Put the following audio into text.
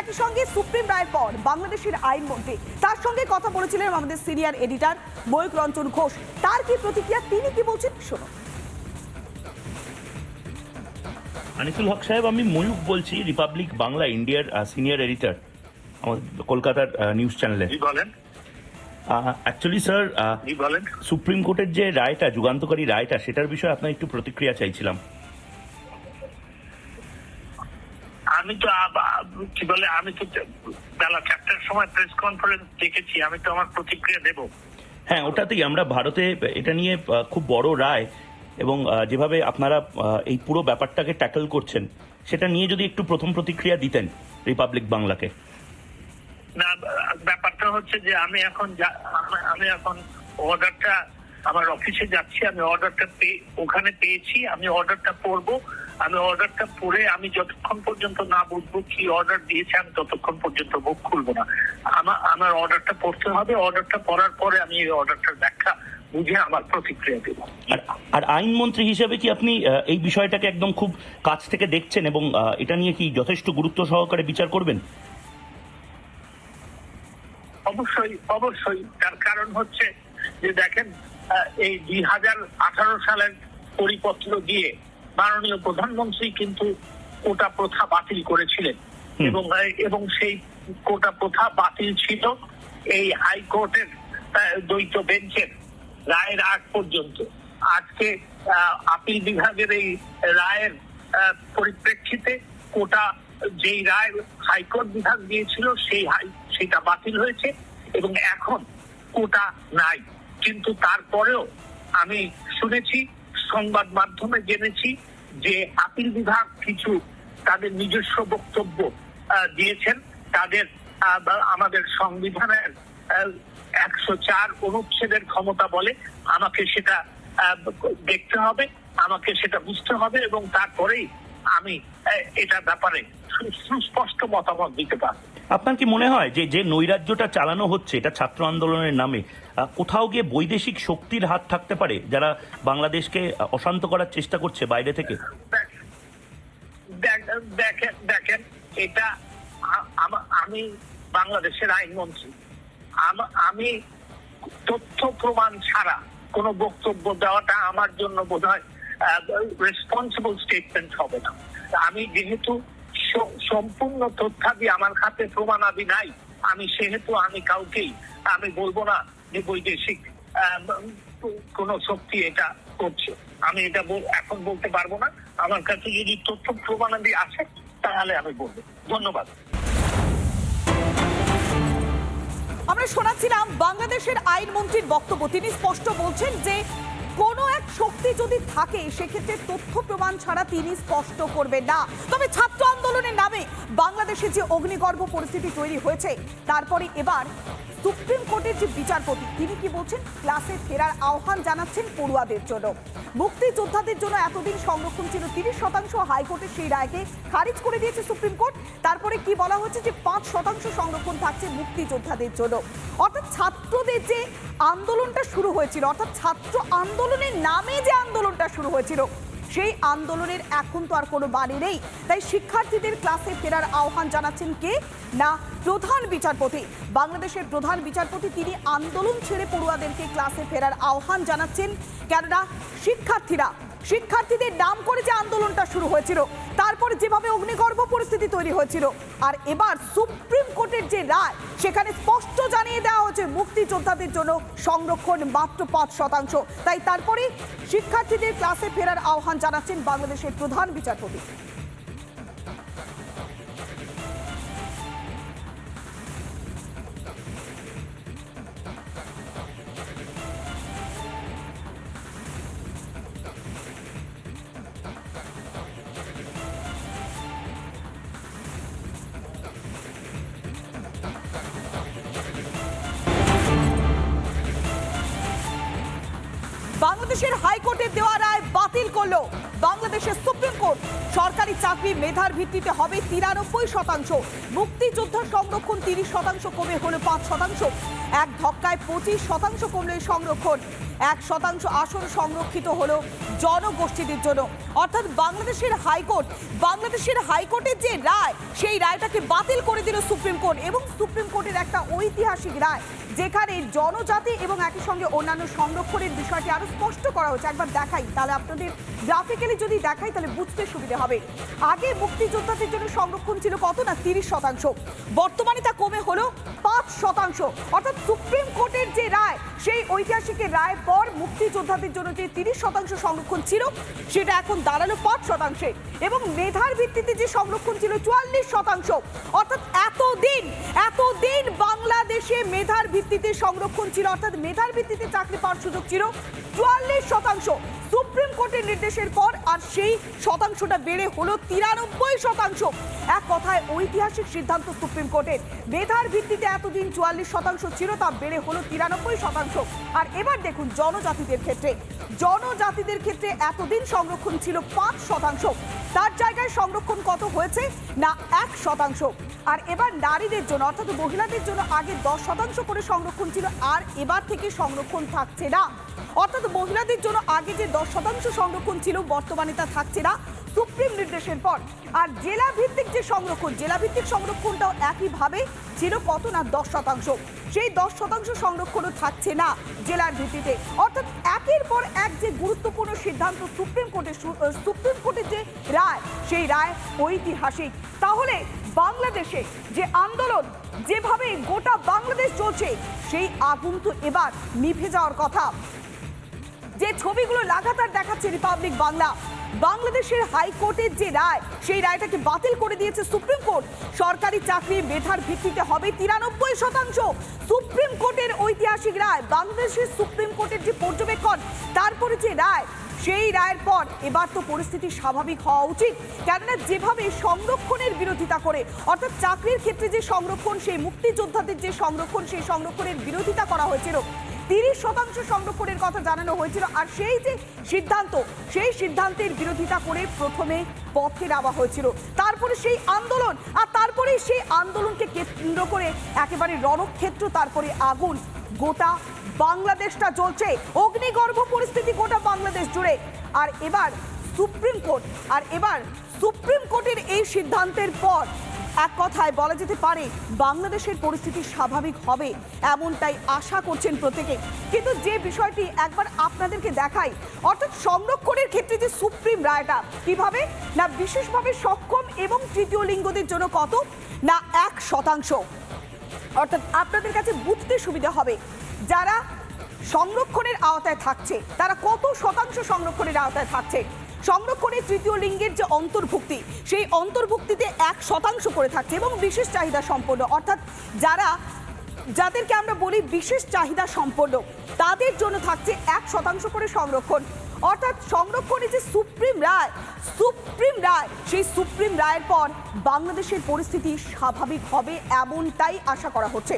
একই সঙ্গে সুপ্রিম রায়ের পর বাংলাদেশের আইনমন্ত্রী তার সঙ্গে কথা বলেছিলেন আমাদের সিনিয়র এডিটর ময়ূক রঞ্জন ঘোষ। তার কি প্রতিক্রিয়া তিনি কি বলছেন? শুনুন। আনিসুল হক সাহেব আমি ময়ূক বলছি রিপাবলিক বাংলা ইন্ডিয়ার সিনিয়র এডিটর আমাদের কলকাতার নিউজ চ্যানেলে। বলেন? অ্যাকচুয়ালি স্যার সুপ্রিম কোর্টের যে রায়টা যুগান্তকারী রায়টা সেটার বিষয়ে আপনার একটু প্রতিক্রিয়া চাইছিলাম। আমি তো কি বলে আমি তো বেলা চারটার সময় প্রেস কনফারেন্স দেখেছি আমি তো আমার প্রতিক্রিয়া দেব। হ্যাঁ ওটাতেই আমরা ভারতে এটা নিয়ে খুব বড় রায় এবং যেভাবে আপনারা এই পুরো ব্যাপারটাকে ট্যাকল করছেন সেটা নিয়ে যদি একটু প্রথম প্রতিক্রিয়া দিতেন রিপাবলিক বাংলাকে। না ব্যাপারটা হচ্ছে যে আমি এখন আমি এখন অর্ডারটা আমার অফিসে যাচ্ছি আমি অর্ডারটা ওখানে পেয়েছি আমি অর্ডারটা পড়ব আমি অর্ডারটা পড়ে আমি যতক্ষণ পর্যন্ত না বুঝব কি অর্ডার দিয়েছে আমি ততক্ষণ পর্যন্ত মুখ খুলবো না। আমার আমার অর্ডারটা পড়তে হবে অর্ডারটা পড়ার পরে আমি এই অর্ডারটার ব্যাখ্যা বুঝে আমার প্রতিক্রিয়া দেবো। আর আর আইনমন্ত্রী হিসেবে কি আপনি এই বিষয়টাকে একদম খুব কাছ থেকে দেখছেন এবং এটা নিয়ে কি যথেষ্ট গুরুত্ব সহকারে বিচার করবেন? অবশ্যই অবশ্যই। তার কারণ হচ্ছে যে দেখেন এই দুই হাজার আঠারো সালের পরিপত্র দিয়ে মাননীয় প্রধানমন্ত্রী কিন্তু কোটা প্রথা বাতিল করেছিলেন। এবং এবং সেই কোটা প্রথা বাতিল ছিল এই হাইকোর্টের দ্বৈত বেঞ্চের রায়ের আগ পর্যন্ত। আজকে আপিল বিভাগের এই রায়ের পরিপ্রেক্ষিতে কোটা যেই রায় হাইকোর্ট বিভাগ দিয়েছিল সেই হাই সেটা বাতিল হয়েছে এবং এখন কোটা নাই। কিন্তু তারপরেও আমি শুনেছি সংবাদ মাধ্যমে জেনেছি যে আপিল বিভাগ কিছু তাদের নিজস্ব বক্তব্য দিয়েছেন। তাদের আমাদের সংবিধানের একশো চার অনুচ্ছেদের ক্ষমতা বলে আমাকে সেটা দেখতে হবে, আমাকে সেটা বুঝতে হবে এবং তারপরেই আমি এটা ব্যাপারে সুস্পষ্ট মতামত দিতে পারব। আপনার কি মনে হয় যে যে নৈরাজ্যটা চালানো হচ্ছে এটা ছাত্র আন্দোলনের নামে কোথাও গিয়ে বৈদেশিক শক্তির হাত থাকতে পারে যারা বাংলাদেশকে অশান্ত করার চেষ্টা করছে বাইরে থেকে? দেখেন দেখেন এটা আমি বাংলাদেশের আইনমন্ত্রী। আম- আমি তথ্য প্রমাণ ছাড়া কোনো বক্তব্য দেওয়াটা আমার জন্য বোধ হয় রেসপন্সিবল স্টেটমেন্ট হবে না। আমি যেহেতু সম্পূর্ণ তথ্যাদি আমার হাতে প্রমাণাদি নাই, আমি সেহেতু আমি কাউকেই, আমি বলব না যে বৈদেশিক কোন শক্তি এটা করছে। আমি এটা এখন বলতে পারব না। আমার কাছে যদি তথ্য প্রমাণাদি আছে তাহলে আমি বলব। ধন্যবাদ। আমরা শোনাচ্ছিলাম বাংলাদেশের আইনমন্ত্রীর বক্তব্য। তিনি স্পষ্ট বলছেন যে কোনো এক শক্তি যদি থাকে, সেক্ষেত্রে তথ্য প্রমাণ ছাড়া তিনি স্পষ্ট করবেন না। তবে ছাত্র আন্দোলনের নামে বাংলাদেশে যে অগ্নিগর্ভ পরিস্থিতি তৈরি হয়েছে, তারপরে এবার সুপ্রিম কোর্টের যে বিচারপতি, তিনি কি বলছেন? ক্লাসে ফেরার আহ্বান জানাচ্ছেন পড়ুয়াদের জন্য। মুক্তিযোদ্ধাদের জন্য এতদিন সংরক্ষণ ছিল তিরিশ শতাংশ হাইকোর্টের সেই রায়কে খারিজ করে দিয়েছে সুপ্রিম কোর্ট। তারপরে কি বলা হচ্ছে যে পাঁচ শতাংশ সংরক্ষণ থাকছে মুক্তিযোদ্ধাদের জন্য? অর্থাৎ ছাত্রদের যে আন্দোলনটা শুরু হয়েছিল, অর্থাৎ ছাত্র আন্দোলনের নামে যে আন্দোলনটা শুরু হয়েছিল, সেই আন্দোলনের এখন তো আর কোনো বাড়ি নেই। তাই শিক্ষার্থীদের ক্লাসে ফেরার আহ্বান জানাচ্ছেন কে? না, প্রধান বিচারপতি। বাংলাদেশের প্রধান বিচারপতি তিনি আন্দোলন ছেড়ে পড়ুয়াদেরকে ক্লাসে ফেরার আহ্বান জানাচ্ছেন, কেননা শিক্ষার্থীরা শিক্ষার্থীদের নাম করে যে আন্দোলনটা শুরু হয়েছিল, তারপর যেভাবে অগ্নিগর্ভ পরিস্থিতি তৈরি হয়েছিল, আর এবার সুপ্রিম কোর্টের যে রায়, সেখানে স্পষ্ট জানিয়ে দেওয়া হয়েছে মুক্তিযোদ্ধাদের জন্য সংরক্ষণ মাত্র পাঁচ শতাংশ। তাই তারপরে শিক্ষার্থীদের ক্লাসে ফেরার আহ্বান জানাচ্ছেন বাংলাদেশের প্রধান বিচারপতি। বাংলাদেশের হাইকোর্টের দেওয়া রায় বাতিল করল। বাংলাদেশের সুপ্রিম কোর্ট, সরকারি চাকরি মেধার ভিত্তিতে হবে তিরানব্বই শতাংশ মুক্তিযোদ্ধা সংরক্ষণ তিরিশ শতাংশ কমে হলো পাঁচ শতাংশ। এক ধক্কায় পঁচিশ শতাংশ কমলো এই সংরক্ষণ। এক শতাংশ আসন সংরক্ষিত হলো জনগোষ্ঠীদের জন্য। অর্থাৎ বাংলাদেশের হাইকোর্ট, বাংলাদেশের হাইকোর্টের যে রায়, সেই রায়টাকে বাতিল করে দিল সুপ্রিম কোর্ট এবং সুপ্রিম কোর্টের একটা ঐতিহাসিক রায়, যেখানে জনজাতি এবং একই সঙ্গে অন্যান্য সংরক্ষণের বিষয়টি আরও স্পষ্ট করা হচ্ছে একবার দেখাই, তাহলে আপনাদের গ্রাফিক্যালি যদি দেখাই, তাহলে বুঝতে সুবিধা হবে। আগে মুক্তিযোদ্ধাদের জন্য সংরক্ষণ ছিল কত না? তিরিশ শতাংশ। বর্তমানে তা কমে হলো পাঁচ শতাংশ। অর্থাৎ সুপ্রিম কোর্টের যে রায়, সেই ঐতিহাসিক রায় পর মুক্তিযোদ্ধাদের জন্য যে তিরিশ শতাংশ সংরক্ষণ ছিল, সেটা এখন দাঁড়াল পাঁচ শতাংশে। এবং মেধার ভিত্তিতে যে সংরক্ষণ ছিল, চুয়াল্লিশ শতাংশ। অর্থাৎ এতদিন এতদিন বাংলাদেশে মেধার ভিত্তিতে সংরক্ষণ ছিল, অর্থাৎ মেধার ভিত্তিতে চাকরি পাওয়ার সুযোগ ছিল চুয়াল্লিশ শতাংশ। সুপ্রিম কোর্টের নির্দেশের পর আর সেই শতাংশটা বেড়ে হলো তিরানব্বই শতাংশ। এক কথায় ঐতিহাসিক সিদ্ধান্ত সুপ্রিম কোর্টের। মেধার ভিত্তিতে এতদিন চুয়াল্লিশ শতাংশ ছিল, তা বেড়ে হলো তিরানব্বই শতাংশ। আর এবার দেখুন জনজাতিদের ক্ষেত্রে। জনজাতিদের ক্ষেত্রে এতদিন সংরক্ষণ ছিল পাঁচ শতাংশ। তার জায়গায় সংরক্ষণ কত হয়েছে? না, এক শতাংশ। আর এবার নারীদের জন্য, অর্থাৎ মহিলাদের জন্য আগে দশ শতাংশ করে সংরক্ষণ ছিল, আর এবার থেকে সংরক্ষণ থাকছে না। অর্থাৎ মহিলাদের জন্য আগে যে দশ শতাংশ সংরক্ষণ ছিল, বর্তমানে তা থাকছে না। সুপ্রিম নির্দেশের পর আর জেলা ভিত্তিক যে সংরক্ষণ জেলা ভিত্তিক সংরক্ষণটাও একইভাবে ছিল কত না দশ শতাংশ। সেই দশ শতাংশ সংরক্ষণও থাকছে না জেলার ভিত্তিতে। অর্থাৎ একের পর এক যে গুরুত্বপূর্ণ সিদ্ধান্ত সুপ্রিম কোর্টের সুপ্রিম কোর্টের যে রায়, সেই রায় ঐতিহাসিক। তাহলে বাংলাদেশে যে আন্দোলন, যেভাবে গোটা বাংলাদেশ চলছে, সেই আগুন তো এবার নিভে যাওয়ার কথা। যে ছবিগুলো লাগাতার দেখাচ্ছে রিপাবলিক বাংলা বাংলাদেশের হাইকোর্টের যে রায়, সেই রায়টাকে বাতিল করে দিয়েছে সুপ্রিম কোর্ট সরকারি চাকরি মেধার ভিত্তিতে হবে তিরানব্বই শতাংশ। সুপ্রিম কোর্টের ঐতিহাসিক রায়, বাংলাদেশের সুপ্রিম কোর্টের যে পর্যবেক্ষণ, তারপরে যে রায় সেই রায়ের পর এবার তো পরিস্থিতি স্বাভাবিক হওয়া উচিত। কেননা যেভাবে সংরক্ষণের বিরোধিতা করে, অর্থাৎ চাকরির ক্ষেত্রে যে সংরক্ষণ, সেই মুক্তিযোদ্ধাদের যে সংরক্ষণ, সেই সংরক্ষণের বিরোধিতা করা হয়েছিল, তিরিশ শতাংশ সংরক্ষণের কথা জানানো হয়েছিল, আর সেই যে সিদ্ধান্ত, সেই সিদ্ধান্তের বিরোধিতা করে প্রথমে পথে নামা হয়েছিল। তারপরে সেই আন্দোলন, আর তারপরে সেই আন্দোলনকে কেন্দ্র করে একেবারে রণক্ষেত্র, তারপরে আগুন, গোটা বাংলাদেশটা চলছে। অগ্নিগর্ভ পরিস্থিতি গোটা বাংলাদেশ জুড়ে। আর এবার সুপ্রিম কোর্ট, আর এবার সুপ্রিম কোর্টের এই সিদ্ধান্তের পর এক কথায় বলা যেতে পারে, বাংলাদেশের পরিস্থিতি স্বাভাবিক হবে এমনটাই আশা করছেন প্রত্যেকে। কিন্তু যে বিষয়টি একবার আপনাদেরকে দেখাই, অর্থাৎ সংরক্ষণের ক্ষেত্রে যে সুপ্রিম রায়টা, কীভাবে? না বিশেষভাবে সক্ষম এবং তৃতীয় লিঙ্গদের জন্য কত? না এক শতাংশ। অর্থাৎ আপনাদের কাছে বুঝতে সুবিধা হবে। যারা সংরক্ষণের আওতায় থাকছে, তারা কত শতাংশ সংরক্ষণের আওতায় থাকছে? সংরক্ষণের তৃতীয় লিঙ্গের যে অন্তর্ভুক্তি, সেই অন্তর্ভুক্তিতে এক শতাংশ করে থাকছে এবং বিশেষ চাহিদা সম্পন্ন। অর্থাৎ যারা, যাদেরকে আমরা বলি বিশেষ চাহিদা সম্পন্ন, তাদের জন্য থাকছে এক শতাংশ করে সংরক্ষণ। অর্থাৎ সংরক্ষণে যে সুপ্রিম রায় সুপ্রিম রায়, সেই সুপ্রিম রায়ের পর বাংলাদেশের পরিস্থিতি স্বাভাবিক হবে এমনটাই আশা করা হচ্ছে।